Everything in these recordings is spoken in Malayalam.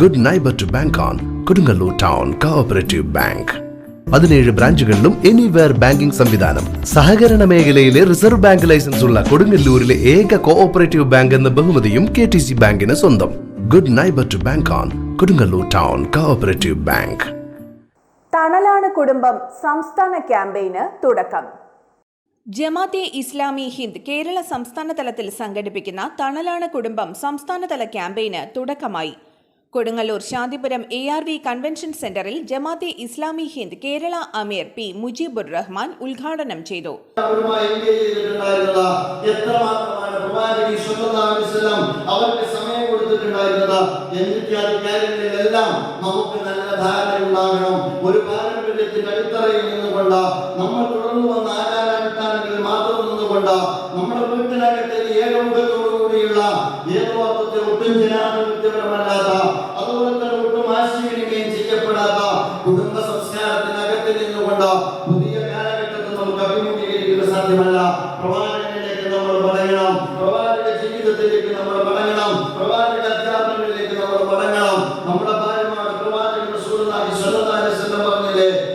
Good neighbour to bank on Kodungallur town cooperative bank പതിനേഴ് ബ്രാഞ്ചുകളിലും എനിവെയർ ബാങ്കിംഗ് സംവിധാനം. സഹകരണ മേഖലയിലെ റിസർവ് ബാങ്ക് ലൈസൻസ് ഉള്ള കൊടുങ്ങല്ലൂരിലെ ഏക കോഓപ്പറേറ്റീവ് ബാങ്ക് എന്ന ബഹുമതിയും കെ ടി സി ബാങ്കിന് സ്വന്തം. Good neighbour to bank on Kodungallur town cooperative bank തണലാണ് കുടുംബം സംസ്ഥാന ക്യാമ്പയിന് തുടക്കം. ജമാത്തെ ഇസ്ലാമി ഹിന്ദ് കേരള സംസ്ഥാന തലത്തിൽ സംഘടിപ്പിക്കുന്ന തണലാണ് കുടുംബം സംസ്ഥാനതല ക്യാമ്പയിന് തുടക്കമായി. Kodungallur Shantipuram A R V convention സെന്ററിൽ ജമാഅത്തെ ഇസ്ലാമി ഹിന്ദ് കേരള അമീർ പി മുജീബുർ റഹ്മാൻ ഉദ്ഘാടനം ചെയ്തു. അവർക്ക് സമയം കൊടുത്തിട്ടുണ്ടായിരുന്നത്? കാര്യങ്ങളിലെല്ലാം നമുക്ക് നല്ല ഒരു നമ്മൾ തുടർന്നു വന്ന ആചാരാനുഷ്ഠാനങ്ങളിൽ മാത്രം നിന്നുകൊണ്ട് നമ്മുടെ വീട്ടിനകത്തെ ഏതോ അർത്ഥത്തിൽ ഒട്ടും ജനാധിപത്യപരമല്ലാത്ത അതുപോലെ തന്നെ ഒട്ടും ആശയവിനിമയം ചെയ്യപ്പെടാത്ത കുടുംബ സംസ്കാരത്തിനകത്ത് നിന്നുകൊണ്ട് പുതിയ കാലഘട്ടത്തിൽ നമുക്ക് അഭിമുഖീകരിക്കുക സാധ്യമല്ല. പ്രവാചകനിലേക്ക് നമ്മൾ മടങ്ങണം. പ്രവാചക ജീവിതത്തിലേക്ക് നമ്മൾ മടങ്ങണം. പ്രവാചക അധ്യാപനങ്ങളിലേക്ക് നമ്മൾ മടങ്ങണം. നമ്മുടെ ഭാര്യമാർ പ്രവാചകൻ അലൈഹി വസല്ലം പറഞ്ഞില്ലേ?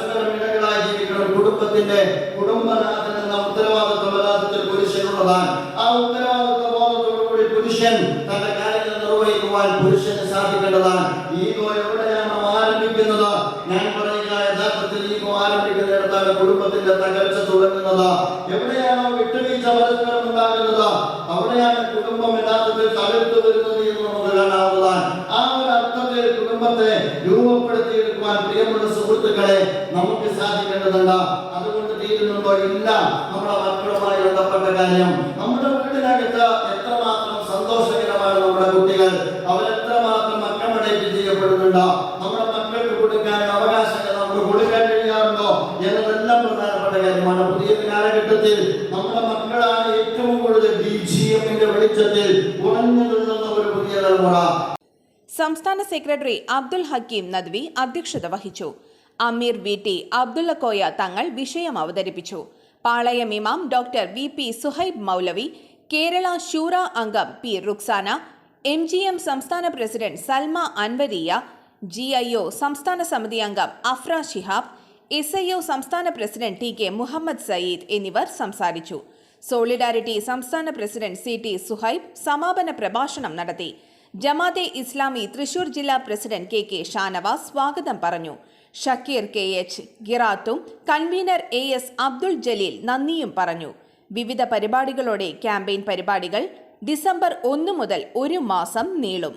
പരസ്പരം ഇണകളായി ജീവിക്കണം. കുടുംബത്തിന്റെ കുടുംബനാഥൻ എന്ന ഉത്തരവാദിത്വ ബോധത്തിൽ പുരുഷനുള്ളതാണ്. ആ ഉത്തരവാദിത്വ ബോധത്തോടുകൂടി പുരുഷൻ തന്റെ കാര്യങ്ങൾ നിർവഹിക്കുവാൻ പുരുഷന് സാധിക്കേണ്ടതാണ്. ഈഗോ എവിടെയാണ് ആരംഭിക്കുന്നത്? ഞാൻ പറയുക യഥാർത്ഥത്തിൽ ഈഗോ ആരംഭിക്കുന്നിടത്താണ് കുടുംബത്തിന്റെ തകർച്ച തുടങ്ങുന്നത്. എവിടെയാണോ വിട്ടുവീഴ്ച പരസ്പരം ഉണ്ടാകുന്നത്? അവിടെയാണ് കുടുംബം യഥാർത്ഥത്തിൽ തകർത്തു രൂപപ്പെടുത്തിയെടുക്കുവാൻ പ്രിയമുള്ള സുഹൃത്തുക്കളെ നമുക്ക് സാധിക്കേണ്ടതുണ്ട്. അതുകൊണ്ട് തീരുന്നുണ്ടോ? ഇല്ല. നമ്മുടെ മക്കളുമായി ബന്ധപ്പെട്ട കാര്യം. നമ്മുടെ വീട്ടിനകത്ത് എത്രമാത്രം സന്തോഷകരമാണ് നമ്മുടെ കുട്ടികൾ. അവരെത്രമാത്രം അക്കമഡേറ്റ് ചെയ്യപ്പെടുന്നുണ്ട്? നമ്മുടെ മക്കൾക്ക് കൊടുക്കാൻ അവകാശങ്ങൾ നമുക്ക് കൊടുക്കാൻ കഴിയാറുണ്ടോ? എന്നതെല്ലാം പ്രധാനപ്പെട്ട കാര്യമാണ്. പുതിയ കാലഘട്ടത്തിൽ നമ്മുടെ മക്കളാണ് ഏറ്റവും കൂടുതൽ ഡി ജി എമ്മിന്റെ വെളിച്ചത്തിൽ നിൽക്കുന്ന ഒരു പുതിയ തലമുറ. സംസ്ഥാന സെക്രട്ടറി അബ്ദുൽ ഹക്കീം നദ്വി അധ്യക്ഷത വഹിച്ചു. അമീർ വി ടി അബ്ദുള്ളക്കോയ തങ്ങൾ വിഷയം അവതരിപ്പിച്ചു. പാളയം ഇമാം ഡോക്ടർ വി പി സുഹൈബ് മൗലവി കേരള ശൂറ അംഗം P Ruksana M G M സംസ്ഥാന president Salma Anwariya G I O സംസ്ഥാന സമിതി അംഗം Afra Shihab S I O സംസ്ഥാന president T K Muhammad Sayyid എന്നിവർ സംസാരിച്ചു. സോളിഡാരിറ്റി സംസ്ഥാന പ്രസിഡന്റ് സി ടി സുഹൈബ് സമാപന പ്രഭാഷണം നടത്തി. ജമാതെ ഇസ്ലാമി തൃശൂർ ജില്ലാ പ്രസിഡന്റ് കെ കെ ഷാനവാസ് സ്വാഗതം പറഞ്ഞു. Shakir K H ഗിറാത്തും convener A S Abdul Jaleel നന്ദിയും പറഞ്ഞു. വിവിധ പരിപാടികളോടെ ക്യാമ്പയിൻ പരിപാടികൾ ഡിസംബർ ഒന്ന് മുതൽ ഒരു മാസം നീളും.